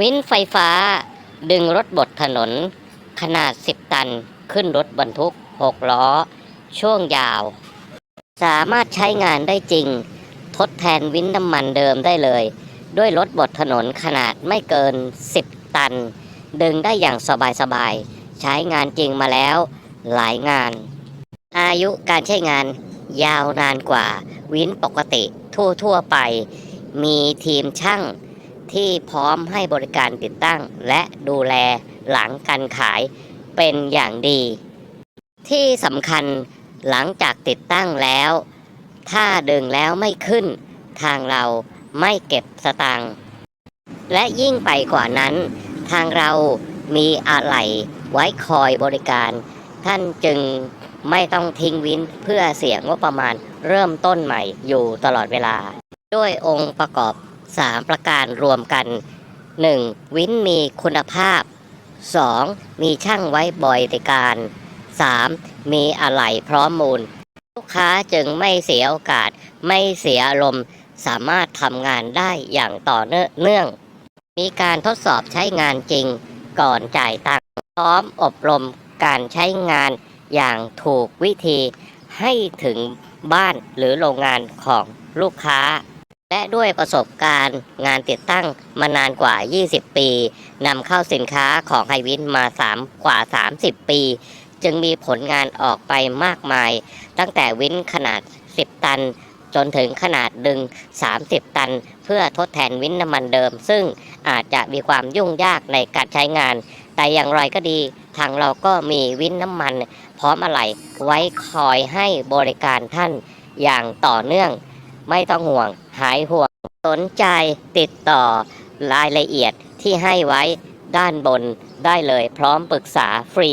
วินไฟฟ้า ดึงรถบดถนน ขนาด 10 ตันขึ้นรถบรรทุก 6 ล้อ ช่วงยาว สามารถใช้งานได้จริง ทดแทนวินน้ำมันเดิมได้เลย ด้วยรถบดถนนขนาดไม่เกิน 10 ตัน ดึงได้อย่างสบายๆ ใช้งานจริงมาแล้ว หลายงาน อายุการใช้งานยาวนานกว่าวินปกติทั่วๆไป มีทีมช่าง ที่พร้อมให้บริการติดตั้ง และดูแลหลังการขายเป็นอย่างดี ที่สำคัญหลังจากติดตั้งแล้ว ถ้าดึงแล้วไม่ขึ้น ทางเราไม่เก็บสตางค์และยิ่งไปกว่านั้น ทางเรามีอะไหล่ไว้คอยบริการ ท่านจึงไม่ต้องทิ้งวินเพื่อเสียงบประมาณเริ่มต้นใหม่อยู่ตลอดเวลา ด้วยองค์ประกอบ 3 ประการรวมกัน 1. วินมีคุณภาพ 2. มีช่างไว้บริการ 3. มีอะไหล่พร้อมมูล ลูกค้าจึงไม่เสียโอกาส ไม่เสียอารมณ์ สามารถทำงานได้อย่างต่อเนื่อง มีการทดสอบใช้งานจริง ก่อนจ่ายตังค์พร้อมอบรมการใช้งานอย่างถูกวิธีให้ถึงบ้านหรือโรงงานของลูกค้า และด้วยประสบการณ์งานติดตั้งมานานกว่า 20 ปีนำเข้าสินค้าของไฮวินมา 3 กว่า 30 ปี จึงมีผลงานออกไปมากมาย ตั้งแต่วินขนาด 10 ตัน จนถึงขนาดดึง 30 ตัน เพื่อทดแทนวินน้ำมันเดิม ซึ่งอาจจะมีความยุ่งยากในการใช้งาน แต่อย่างไรก็ดี ทางเราก็มีวินน้ำมัน พร้อมอะไหล่ไว้คอยให้บริการท่านอย่างต่อเนื่อง ไม่ต้องห่วง หายห่วงสนใจติดต่อรายละเอียดที่ให้ไว้ด้านบนได้เลยพร้อมปรึกษาฟรี